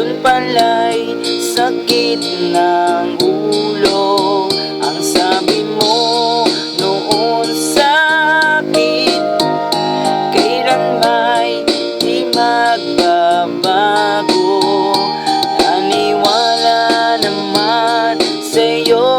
Yun pala'y sakit ng ulo. Ang sabi mo noon sa akin Kailan may di magbabago? Naniwala naman sa'yo